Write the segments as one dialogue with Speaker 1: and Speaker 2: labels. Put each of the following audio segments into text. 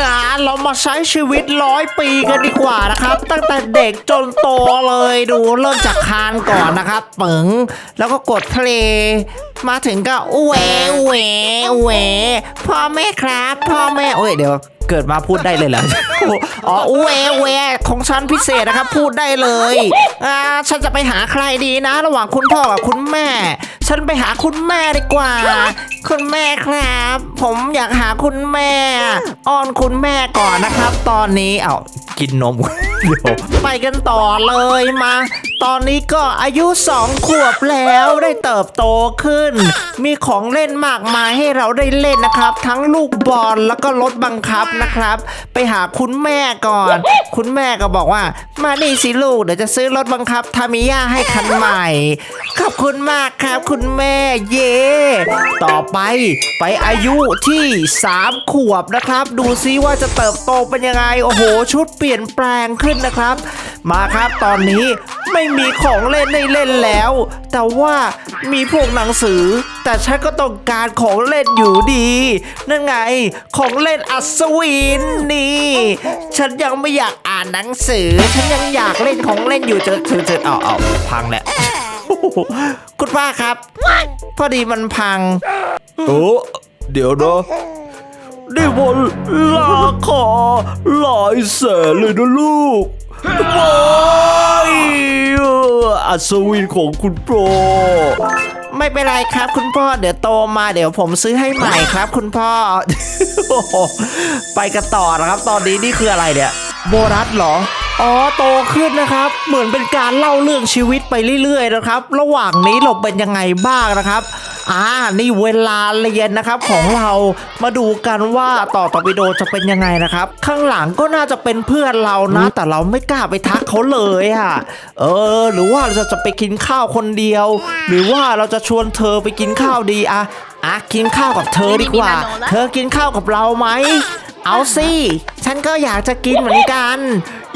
Speaker 1: งานเรามาใช้ชีวิตร้อยปีกันดีกว่านะครับ ตั้งแต่เด็กจนโตเลยดูเริ่มจากคานก่อนนะครับปึงแล้วก็กดเพลมาถึงก็อุเวอุเวอุเวพ่อแม่ครับ พ่อแม่โอ้ยเดี๋ยวเกิดมาพูดได้เลยเหรอ อ๋ออุเวอุเวของฉันพิเศษนะครับ พูดได้เลย อ่า ฉันจะไปหาใครดีนะ ระหว่างคุณพ่อกับคุณแม่ ฉันไปหาคุณแม่ดีกว่า คุณแม่ครับ ผมอยากหาคุณแม่ อ้อนคุณแม่ก่อนนะครับ ตอนนี้ เอากินนม เดี๋ยวไปกันต่อเลยมา ตอนนี้ก็อายุสองขวบแล้วได้เติบโตขึ้น มีของเล่นมากมายให้เราได้เล่นนะครับ ทั้งลูกบอลแล้วก็รถบังคับนะครับ ไปหาคุณแม่ก่อน คุณแม่ก็บอกว่า มานี่สิลูกเดี๋ยวจะซื้อรถบังคับทามิยาให้คันใหม่ ขอบคุณมากครับคุณแม่เย่ต่อไปไปอายุที่3ขวบนะครับ ดูซิว่าจะเติบโตเป็นยังไงโอ้โห ชุดเปลี่ยนแปลงขึ้นนะครับ มาครับตอนนี้ไม่มีของเล่นให้เล่นแล้ว แต่ว่ามีพวกหนังสือ แต่ฉันก็ต้องการของเล่นอยู่ดี นั่นไง ของเล่นอัศวินนี่ ฉันยังไม่อยากอ่านหนังสือ ฉันยังอยากเล่นของเล่นอยู่เจอเจอเจอเอาเอาพังแหละคุณป้าครับ พอดีมันพัง
Speaker 2: เออเดี๋ยวนะ นี่มันราคาหลายแสนเลยนะลูกบายอัศวินของคุณโปร
Speaker 1: ไม่เป็นไรครับคุณพ่อ เดี๋ยวโตมาเดี๋ยวผมซื้อให้ใหม่ครับ คุณพ่อ ไปกันต่อนะครับ ตอนนี้นี่คืออะไรเนี่ย โบรัสเหรออ๋อโตขึ้นนะครับ เหมือนเป็นการเล่าเรื่องชีวิตไปเรื่อยๆนะครับ ระหว่างนี้เราเป็นยังไงบ้างนะครับ อ่านี่เวลาเรียนนะครับของเรามาดูกันว่าต่อตอร์ปิโดจะเป็นยังไงนะครับ ข้างหลังก็น่าจะเป็นเพื่อนเรานะ แต่เราไม่กล้าไปทักเขาเลยอะเออ หรือว่าเราจะจะไปกินข้าวคนเดียว หรือว่าเราจะชวนเธอไปกินข้าวดีอะอะกินข้าวกับเธอดีกว่า เธอกินข้าวกับเราไหมเอาสิ ฉันก็อยากจะกินเหมือนกัน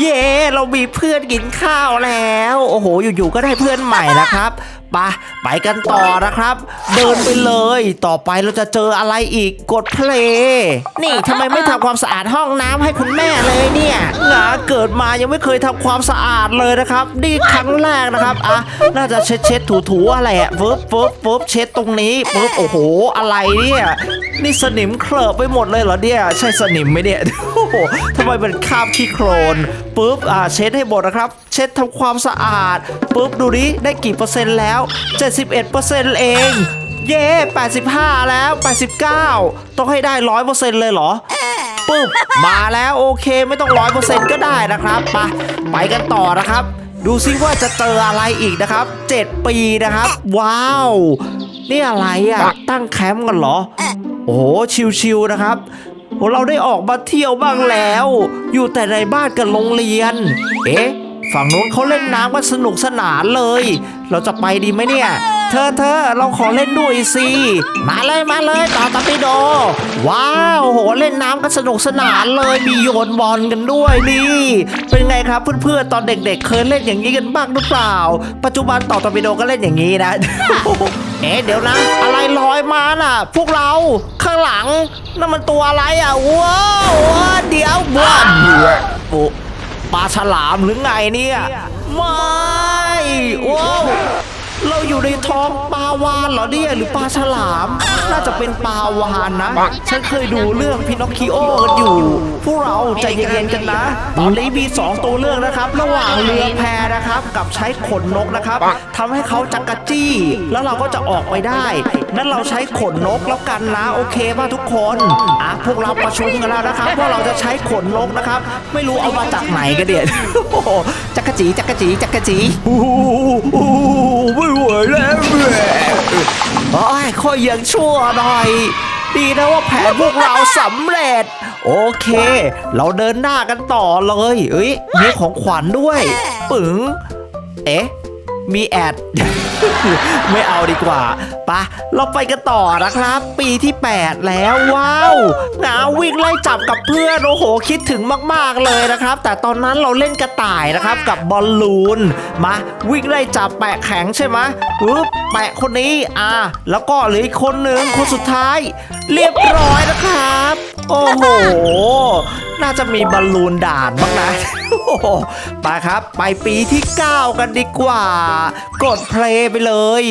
Speaker 1: เย่เรามีเพื่อนกินข้าวแล้ว โอ้โห อยู่ๆก็ได้เพื่อนใหม่นะครับไปะไปกันต่อนะครับ เดินไปเลย ต่อไปเราจะเจออะไรอีกกดเพลย์นี่ทำไมไม่ทำความสะอาดห้องน้ำให้คุณแม่เลยเนี่ยหนาเกิดมายังไม่เคยทำความสะอาดเลยนะครับนี่ครั้งแรกนะครับอะน่าจะเช็ดเช็ดถูถูอะไรอะเฟึบเฟึบเฟึบเช็ดตรงนี้เฟึบโอ้โห อะไรเนี่ยนี่สนิมเคลอะไปหมดเลยเหรอเนี่ยใช่สนิมไหมเนี่ยหทำไมเป็นคาบขี้โคลนปุ๊บอ่าเช็ดให้หมดนะครับ เช็ดทำความสะอาดปุ๊บดูดิได้กี่เปอร์เซ็นต์แล้ว 71เปอร์เซ็นต์เอง เย้85 แล้ว 89 ต้องให้ได้ 100%เลยเหรอปุ๊บมาแล้วโอเคไม่ต้องร้อยเปอร์เซ็นต์ก็ได้นะครับไปไปกันต่อนะครับ ดูซิว่าจะเจออะไรอีกนะครับ 7 ปีนะครับ ว้าว นี่อะไรอะ ตั้งแคมป์กันเหรอ โอ้โหชิวๆนะครับ โอ้เราได้ออกมาเที่ยวบ้างแล้ว อยู่แต่ในบ้านกับโรงเรียน เอ๊ะ ฝั่งนู้นเขาเล่นน้ำกันสนุกสนานเลย เราจะไปดีไหมเนี่ย เธอเธอเราขอเล่นด้วยสิมาเลยมาเลยต่อตาปิโด ว้าวโหเล่นน้ำกันสนุกสนานเลยมีโยนบอลกันด้วยนี่ เป็นไงครับเพื่อนๆตอนเด็ก ๆ เคยเล่นอย่างนี้กันบ้างหรือเปล่า ปัจจุบันต่อตาปิโดก็เล่นอย่างนี้นะ เอ๊ะเดี๋ยวนะ อะไรลอยมาน่ะ พวกเราข้างหลังนั่นมันตัวอะไรอะว้าวว้าวเดี๋ยวบ้าโอ้ปลาฉลามหรือไงเนี่ยไม่ว้าว เราอยู่ในท้องปลาวานเหรอเนี่ยหรือปลาฉลาม น่าจะเป็นปลาวานนะ ฉันเคยดูเรื่องพินอคคิโอกันอยู่ พวกเราใจเย็นๆกันนะ ตอนนี้มี 2 ตัวเลือกนะครับ ระหว่างเรือแพนะครับ กับใช้ขนนกนะครับทำให้เขาจักกะจี้ แล้วเราก็จะออกไปได้นั่นเราใช้ขนนกแล้วกันนะโอเคป่ะทุกคนอะพวกเราประชุมกันแล้วนะครับว่าเราจะใช้ขนนกนะครับ ไม่รู้เอามาจากไหนกันเดียโอ้โหจักกะจีจักกะจีจักกะจี
Speaker 2: โอ้โหไม่ไหวแล้วแหม่
Speaker 1: โอ้ยค่อยยังชั่วหน่อย ดีนะว่าแผนพวกเราสำเร็จ โอเค เราเดินหน้ากันต่อเลย เอ้ยมีของขวัญด้วย ปึ๋ง เอ๊ะ มีแอด ไม่เอาดีกว่าปะเราไปกันต่อนะครับ ปีที่ 8 แล้วว้าวหนาวิ่งไล่จับกับเพื่อนโอ้โหคิดถึงมากๆเลยนะครับ แต่ตอนนั้นเราเล่นกระต่ายนะครับกับบอลลูนมาวิ่งไล่จับแปะแข็งใช่ไหมปึ๊บแปะคนนี้อ่าแล้วก็เหลืออีกคนหนึ่งคนสุดท้าย เรียบร้อยนะครับ โอ้โหน่าจะมีบอลลูนด่านบ้างนะโอ้โหไปครับ ไปปีที่ 9 กันดีกว่ากดเพลย์ไปเลย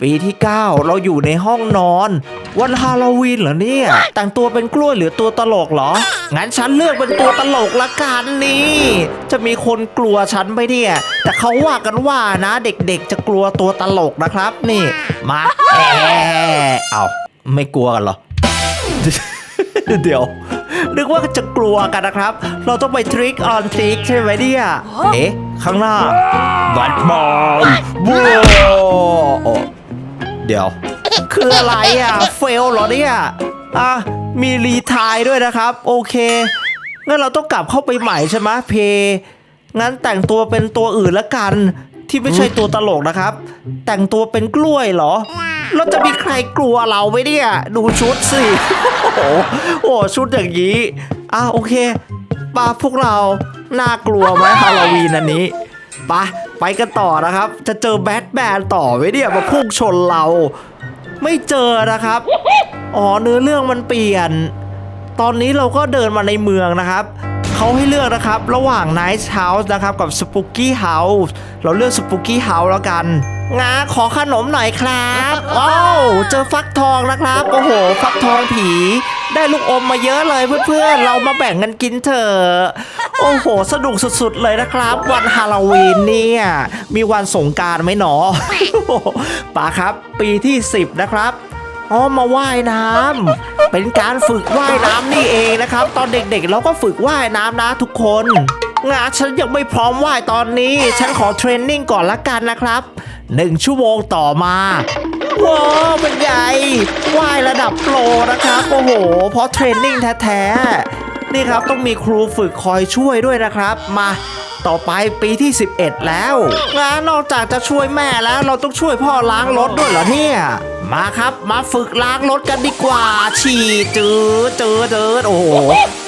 Speaker 1: ปีที่ 9 เราอยู่ในห้องนอน วันฮาโลวีนเหรอเนี่ย แต่งตัวเป็นกล้วยหรือตัวตลกเหรอ งั้นฉันเลือกเป็นตัวตลกละกันนี่ จะมีคนกลัวฉันไหมเนี่ย แต่เขาว่ากันว่านะเด็กๆ จะกลัวตัวตลกนะครับ นี่ มาแอะเอาไม่กลัวกันเหรอ เดี๋ยวนึกว่าจะกลัวกันนะครับ เราต้องไปทริกออนทริกใช่ไหมเนี่ย เอ๊ะ ข้างหน้า
Speaker 2: บัตบอลว้าว
Speaker 1: เดี๋ยว คืออะไรอะ เฟลเหรอเนี่ย อะ มีรีทายด้วยนะครับ โอเค งั้นเราต้องกลับเข้าไปใหม่ใช่ไหมเพ งั้นแต่งตัวเป็นตัวอื่นละกัน ที่ไม่ใช่ตัวตลกนะครับ แต่งตัวเป็นกล้วยเหรอแล้วจะมีใครกลัวเราไหมเนี่ย ดูชุดสิ โอ้โหโอ้ชุดอย่างนี้ อะโอเคปาพวกเรา น่ากลัวไหมฮาโลวีนอันนี้ไป ไปกันต่อนะครับ จะเจอแบทแมนต่อไหมเนี่ยมาพุ่งชนเรา ไม่เจอนะครับ อ๋อเนื้อเรื่องมันเปลี่ยน ตอนนี้เราก็เดินมาในเมืองนะครับเขาให้เลือกนะครับ ระหว่าง Nice House นะครับ กับ Spooky House เราเลือก Spooky House แล้วกันงาขอขนมหน่อยครับว้าวเจอฟักทองนะครับ โอ้โห ฟักทองผี ได้ลูกอมมาเยอะเลยเพื่อนๆ เรามาแบ่งกันกินเถอะ โอ้โห สนุกสุดๆเลยนะครับ วันฮาโลวีนเนี่ย มีวันสงกรารไหมหนอป่าครับปีที่ 10 นะครับอ๋อมาว่ายน้ำเป็นการฝึกว่ายน้ำนี่เองนะครับ ตอนเด็กๆเราก็ฝึกว่ายน้ำนะทุกคนงาฉันยังไม่พร้อมว่ายตอนนี้ ฉันขอเทรนนิ่งก่อนละกันนะครับหนึ่งชั่วโมงต่อมา ว้าวเป็นไงว่ายระดับโปรนะครับ โอ้โห เพราะเทรนนิ่งแท้ๆ นี่ครับต้องมีครูฝึกคอยช่วยด้วยนะครับ มาต่อไปปีที่ 11 แล้วงานนอกจากจะช่วยแม่แล้วเราต้องช่วยพ่อล้างรถด้วยเหรอเนี่ย มาครับมาฝึกล้างรถกันดีกว่า ฉี่จืดจืดจืดโอ้โห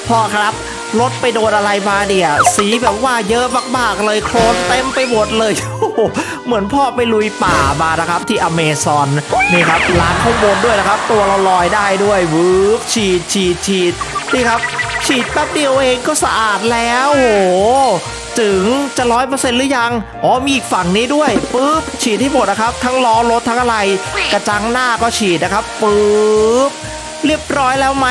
Speaker 1: พ่อครับ รถไปโดนอะไรมาเนี่ยสีแบบว่าเยอะมากๆเลยโคลนเต็มไปหมดเลยโอ้โหเหมือนพ่อไปลุยป่ามานะครับ ที่อเมซอนนี่ครับล้างข้างบนด้วยนะครับ ตัวเราลอยได้ด้วยวืบฉีดฉีดฉีดนี่ครับ ฉีดแป๊บเดียวเองก็สะอาดแล้วโอ้โหถึงจะร้อยเปอร์เซ็นต์หรือยัง อ๋อมีอีกฝั่งนี้ด้วยปุ๊บฉีดที่หมดนะครับ ทั้งล้อรถทั้งอะไร กระจังหน้าก็ฉีดนะครับปุ๊บเรียบร้อยแล้วไหม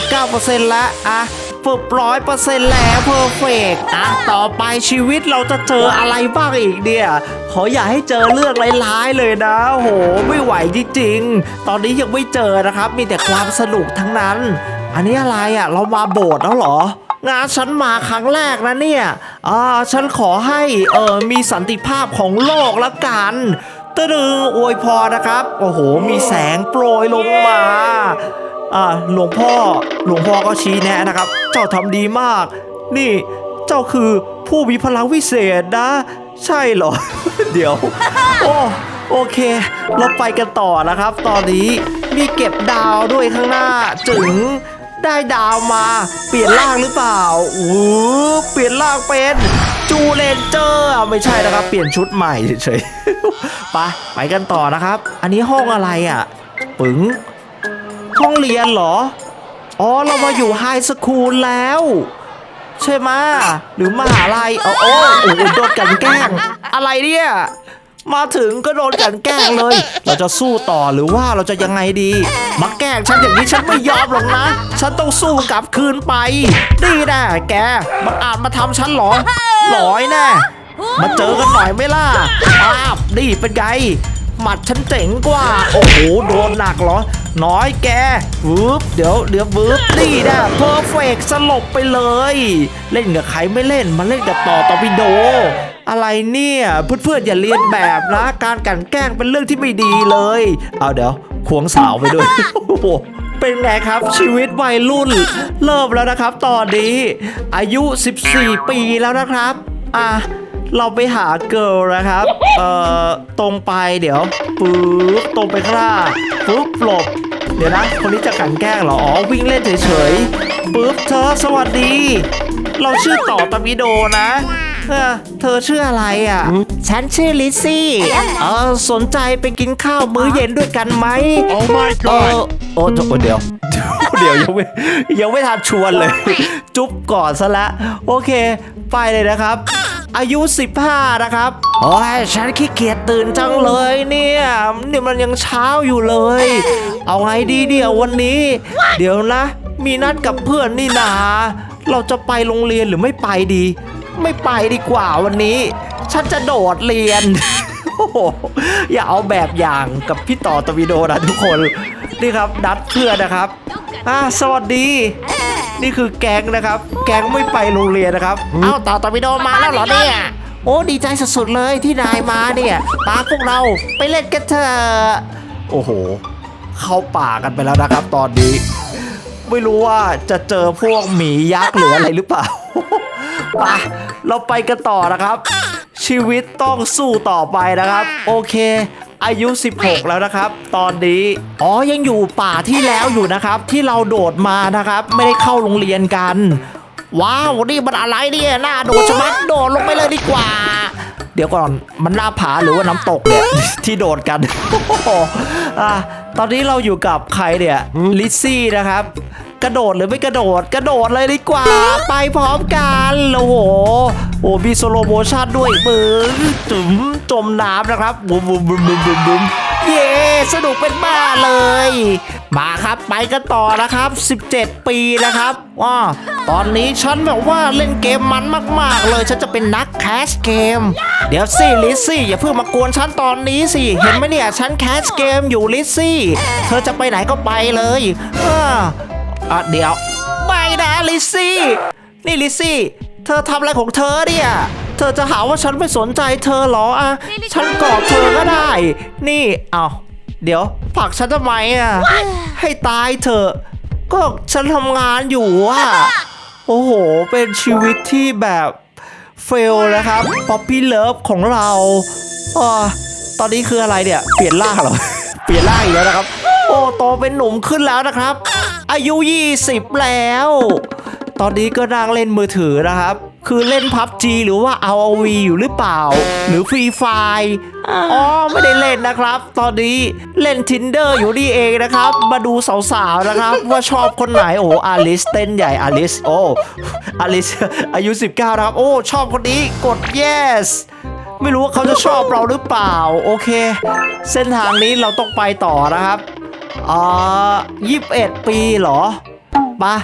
Speaker 1: 99%แล้วอะ ปุ๊บร้อยเปอร์เซ็นต์แล้วเพอร์เฟกอะต่อไปชีวิตเราจะเจออะไรบ้างอีกเนี่ยขออย่าให้เจอเรื่องร้ายๆเลยนะโหไม่ไหวจริงๆตอนนี้ยังไม่เจอนะครับ มีแต่ความสนุกทั้งนั้น อันนี้อะไรอะ เรามาโบสถ์แล้วเหรองานฉันมาครั้งแรกนะเนี่ยอ่าฉันขอให้เออมีสันติภาพของโลกละกันตะดึงอวยพรนะครับ โอ้โห มีแสงโปรยลงมา อ่าหลวงพ่อหลวงพ่อก็ชี้แนะนะครับ เจ้าทำดีมาก นี่เจ้าคือผู้มีพลังวิเศษนะ ใช่เหรอ เดี๋ยว โอ้โอเค เราไปกันต่อนะครับ ตอนนี้มีเก็บดาวด้วยข้างหน้าจึงได้ดาวมา เปลี่ยนร่างหรือเปล่าอู้เปลี่ยนร่างเป็นจูเลนเจอร์ไม่ใช่นะครับ เปลี่ยนชุดใหม่เฉยๆไปไปกันต่อนะครับ อันนี้ห้องอะไรอะ ปึ๋ง ห้องเรียนเหรอ อ๋อ เรามาอยู่ไฮสคูลแล้ว ใช่ไหมหรือมหาลัยโอ้โอ้โอ้โหโดนกันแกล้ง อะไรเนี่ย มาถึงก็โดนกันแกล้งเลย เราจะสู้ต่อหรือว่าเราจะยังไงดีมาแกล้งฉันอย่างนี้ฉันไม่ยอมหรอกนะ ฉันต้องสู้กลับคืนไป ดีแน่แกมันอาจมาทำฉันเหรอหลอยแน่มาเจอกันหน่อยไหมล่ะอ้าวนี่เป็นไง หมัดฉันเจ๋งกว่า โอ้โห โดนหนักเหรอ น้อยแกวืบเดี๋ยวเดี๋ยววืบนี่นะเพอร์เฟกสลบไปเลย เล่นกับใครไม่เล่นมาเล่นกับต่อต่อปิโด อะไรเนี่ยเพื่อนๆอย่าเรียนแบบนะ การกลันแกล้งเป็นเรื่องที่ไม่ดีเลย เอาเดี๋ยวควงสาวไปด้วยโอ้โหเป็นไงครับชีวิตวัยรุ่น เริ่มแล้วนะครับ ตอนนี้ อายุ 14 ปีแล้วนะครับ อะ เราไปหาเกิร์ลนะครับ เอ่อ ตรงไปเดี๋ยวปึ๊บตรงไปข้างหน้าปึ๊บหลบ เดี๋ยวนะ คนนี้จะกลันแกล้งเหรอ อ๋อ วิ่งเล่นเฉยๆปึ๊บเธอสวัสดี เราชื่อต่อตะมิโดนะเออเธอชื่ออะไรอะ ฉันชื่อลิซซี่เออสนใจไปกินข้าวมื้อเย็นด้วยกันไหม
Speaker 3: Oh my
Speaker 1: เอ
Speaker 3: god!
Speaker 1: อโอ้โหเดี๋ยว เดี๋ยวยังไม่ยังไม่ทันชวนเลย จุ๊บก่อนซะแล้วโอเค ไปเลยนะครับ อายุ 15 นะครับ โอ้ยฉันขี้เกียจตื่นจังเลยเนี่ยเนี่ยมันยังเช้าอยู่เลย เอาไงดีเดี๋ยววันนี้ เดี๋ยวนะ มีนัดกับเพื่อนนี่นาเราจะไปโรงเรียนหรือไม่ไปดี ไม่ไปดีกว่าวันนี้ ฉันจะโดดเรียนโอ้โหอย่าเอาแบบอย่างกับพี่ต่อตวิโดนะทุกคน นี่ครับนัดเพื่อนนะครับอ่าสวัสดี นี่คือแก๊งนะครับ แก๊งไม่ไปโรงเรียนนะครับ เอ้าต่อตะวิโดมาแล้วเหรอเนี่ย โอ้ดีใจสุดๆเลยที่นายมาเนี่ยปาพวกเราไปเล่นกันเถอะโอ้โห เข้าป่ากันไปแล้วนะครับ ตอนนี้ ไม่รู้ว่าจะเจอพวกหมียักษ์หรืออะไรหรือเปล่า ไปเราไปกันต่อนะครับ ชีวิตต้องสู้ต่อไปนะครับ โอเค อายุ 16 แล้วนะครับ ตอนนี้อ๋อยังอยู่ป่าที่แล้วอยู่นะครับ ที่เราโดดมานะครับ ไม่ได้เข้าโรงเรียนกัน ว้าวนี่มันอะไรเนี่ยหน้าโดดชะมัดโดดลงไปเลยดีกว่า เดี๋ยวก่อนมันหน้าผาหรือว่าน้ำตกเนี่ยที่โดดกันอะตอนนี้เราอยู่กับใครเนี่ยลิซซี่นะครับ กระโดดหรือไม่กระโดดกระโดดเลยดีกว่า ไปพร้อมกันโอ้โหโอ้มีโซโลโมชันด้วยมือจุ๋มจมน้ำนะครับบุมบุมบุมบุมบุมบุมเย้สนุกเป็นบ้าเลย มาครับไปกันต่อนะครับ 17 ปีนะครับว้าตอนนี้ฉันแบบว่าเล่นเกมมันมาก ๆ เลยฉันจะเป็นนักแคสเกม เดี๋ยวสิลิซซี่อย่าเพิ่งมากวนฉันตอนนี้สิ เห็นไหมเนี่ยฉันแคสเกมอยู่ลิซซี่ เธอจะไปไหนก็ไปเลยอ่า อะเดี๋ยว ไม่นะลิซซี่ นี่ลิซซี่ เธอทำอะไรของเธอเนี่ย เธอจะหาว่าฉันไม่สนใจเธอเหรออะ ฉันกอดเธอก็ได้ นี่ เอาเดี๋ยวผลักฉันทำไมอะ ให้ตายเถอะ ก็ฉันทำงานอยู่อะ โอ้โห เป็นชีวิตที่แบบเฟลนะครับป๊อปปี้เลิฟของเราอ่าตอนนี้คืออะไรเนี่ย เปลี่ยนร่างเหรอ เปลี่ยนร่างอีกแล้วนะครับ โอ้โตเป็นหนุ่มขึ้นแล้วนะครับ อายุ 20 แล้ว ตอนนี้ก็นั่งเล่นมือถือนะครับ คือเล่นพับ G หรือว่า ROV อยู่หรือเปล่า หรือฟรีไฟอ๋อไม่ได้เล่นนะครับ ตอนนี้เล่น Tinder อยู่นี่เองนะครับ มาดูสาวๆนะครับ ว่าชอบคนไหนโอ้อาลิสเต้นใหญ่อาลิสโอ้อาลิสอายุ 19นะครับ โอ้ชอบคนนี้กด yes ไม่รู้ว่าเขาจะชอบเราหรือเปล่า โอเค เส้นทางนี้เราต้องไปต่อนะครับ อ่า21ปีเหรอมา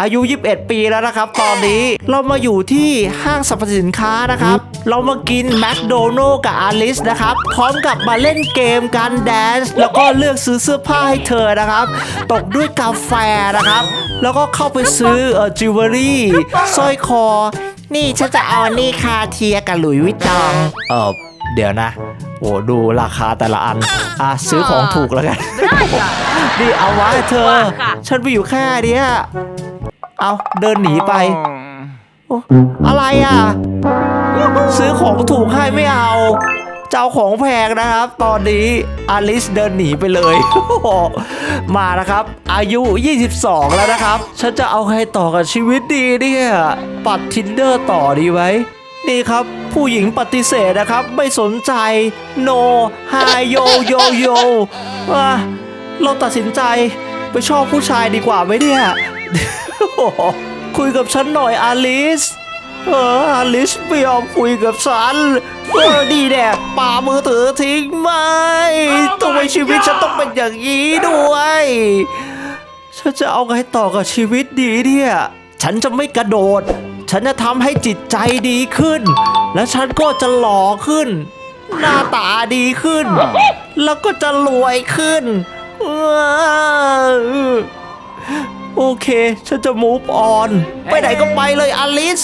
Speaker 1: อายุ 21 ปีแล้วนะครับ ตอนนี้เรามาอยู่ที่ห้างสรรพสินค้านะครับ เรามากินแมคโดนัลล์กับอลิสนะครับ พร้อมกับมาเล่นเกมการแดนซ์แล้วก็เลือกซื้อเสื้อผ้าให้เธอนะครับ ตกด้วยกาแฟนะครับ แล้วก็เข้าไปซื้อเอ่อจิวเวลรี่สร้อยคอ นี่ฉันจะเอานี่คาเทียกับหลุยวิตตองเออเดี๋ยวนะ โอ้ดูราคาแต่ละอัน อะซื้อของถูกแล้วกัน นี่เอาไว้เธอ ฉันไปอยู่แค่เนี้ยเอาเดินหนีไปโอ้อะไรอะ ซื้อของถูกให้ไม่เอาเจ้าของแพงนะครับ ตอนนี้อลิสเดินหนีไปเลย มานะครับ อายุ 22 แล้วนะครับ ฉันจะเอาใครต่อกับชีวิตดีเนี่ย ปัดทินเดอร์ต่อดีไหม นี่ครับผู้หญิงปฏิเสธนะครับ ไม่สนใจ no hi yo yo yo อะเราตัดสินใจไปชอบผู้ชายดีกว่าไหมเนี่ยโอ้โหคุยกับฉันหน่อยอลิส เอออลิสไม่ยอมคุยกับฉัน เออดีแน่ป่ามือถือทิ้งไหมทำไมชีวิตฉันต้องเป็นอย่างนี้ด้วย ฉันจะเอาไงต่อกับชีวิตดีเนี่ย ฉันจะไม่กระโดด ฉันจะทำให้จิตใจดีขึ้น และฉันก็จะหล่อขึ้น หน้าตาดีขึ้น แล้วก็จะรวยขึ้น โอเค ฉันจะมูฟออน ไปไหนก็ไปเลยอลิส